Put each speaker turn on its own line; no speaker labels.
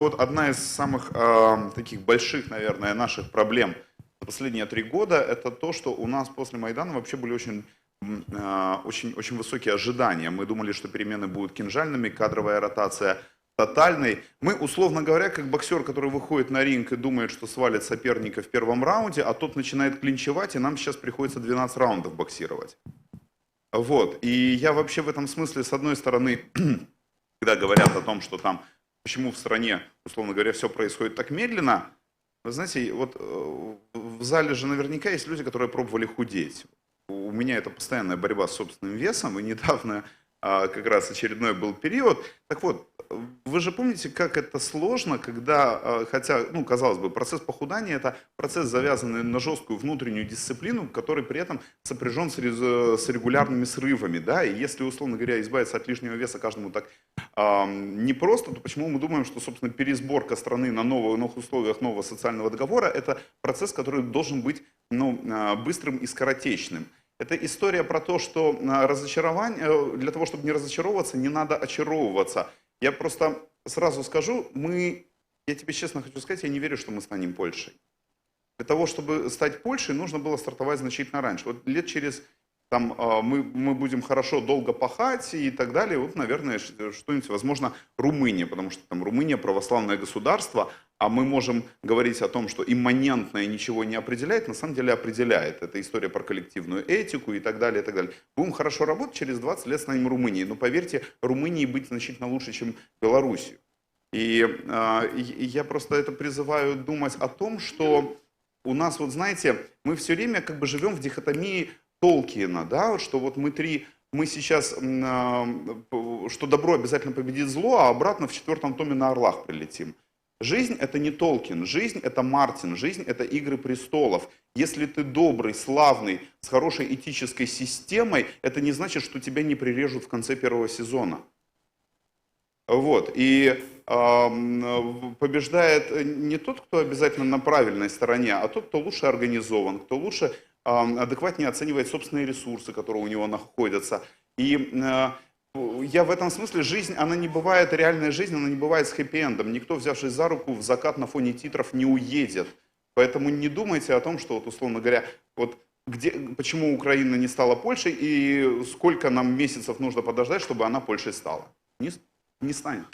Вот одна из самых э, таких больших, наверное, наших проблем за последние три года – это то, что у нас после Майдана вообще были очень, э, очень, очень высокие ожидания. Мы думали, что перемены будут кинжальными, кадровая ротация тотальной. Мы, условно говоря, как боксер, который выходит на ринг и думает, что свалит соперника в первом раунде, а тот начинает клинчевать, и нам сейчас приходится 12 раундов боксировать. Вот. И я вообще в этом смысле, с одной стороны, когда говорят о том, что там, почему в стране, условно говоря, все происходит так медленно, вы знаете, вот э, в зале же наверняка есть люди, которые пробовали худеть. У меня это постоянная борьба с собственным весом, и недавно а, как раз очередной был период. Так вот, вы же помните, как это сложно, когда, а, хотя, ну, казалось бы, процесс похудания – это процесс, завязанный на жесткую внутреннюю дисциплину, который при этом сопряжен с, регулярными срывами, да, и если, условно говоря, избавиться от лишнего веса каждому так а, непросто, то почему мы думаем, что, собственно, пересборка страны на новых, новых условиях нового социального договора – это процесс, который должен быть, ну, а, быстрым и скоротечным. Это история про то, что а, разочарование, э, для того, чтобы не разочаровываться, не надо очаровываться. Я просто сразу скажу, мы, я тебе честно хочу сказать, я не верю, что мы станем Польшей. Для того, чтобы стать Польшей, нужно было стартовать значительно раньше. Вот лет через, там, а, мы, мы будем хорошо долго пахать и так далее, вот, наверное, что-нибудь, возможно, Румыния, потому что там Румыния православное государство, а мы можем говорить о том, что имманентное ничего не определяет, на самом деле определяет. Это история про коллективную этику и так далее, и так далее. Будем хорошо работать, через 20 лет станем Румынией. Но поверьте, Румынии быть значительно лучше, чем Белоруссию. И, и я просто это призываю думать о том, что у нас, вот знаете, мы все время как бы живем в дихотомии Толкиена, да, что вот мы три, мы сейчас, а, что добро обязательно победит зло, а обратно в четвертом томе на Орлах прилетим. Жизнь это не Толкин, жизнь это Мартин, жизнь это Игры престолов. Если ты добрый, славный, с хорошей этической системой, это не значит, что тебя не прирежут в конце первого сезона. Вот. И ам, побеждает не тот, кто обязательно на правильной стороне, а тот, кто лучше организован, кто лучше адекватнее оценивает собственные ресурсы, которые у него находятся. И э, я в этом смысле, жизнь, она не бывает, реальная жизнь, она не бывает с хэппи-эндом. Никто, взявшись за руку, в закат на фоне титров не уедет. Поэтому не думайте о том, что, вот, условно говоря, вот где, почему Украина не стала Польшей и сколько нам месяцев нужно подождать, чтобы она Польшей стала. Не, не станет.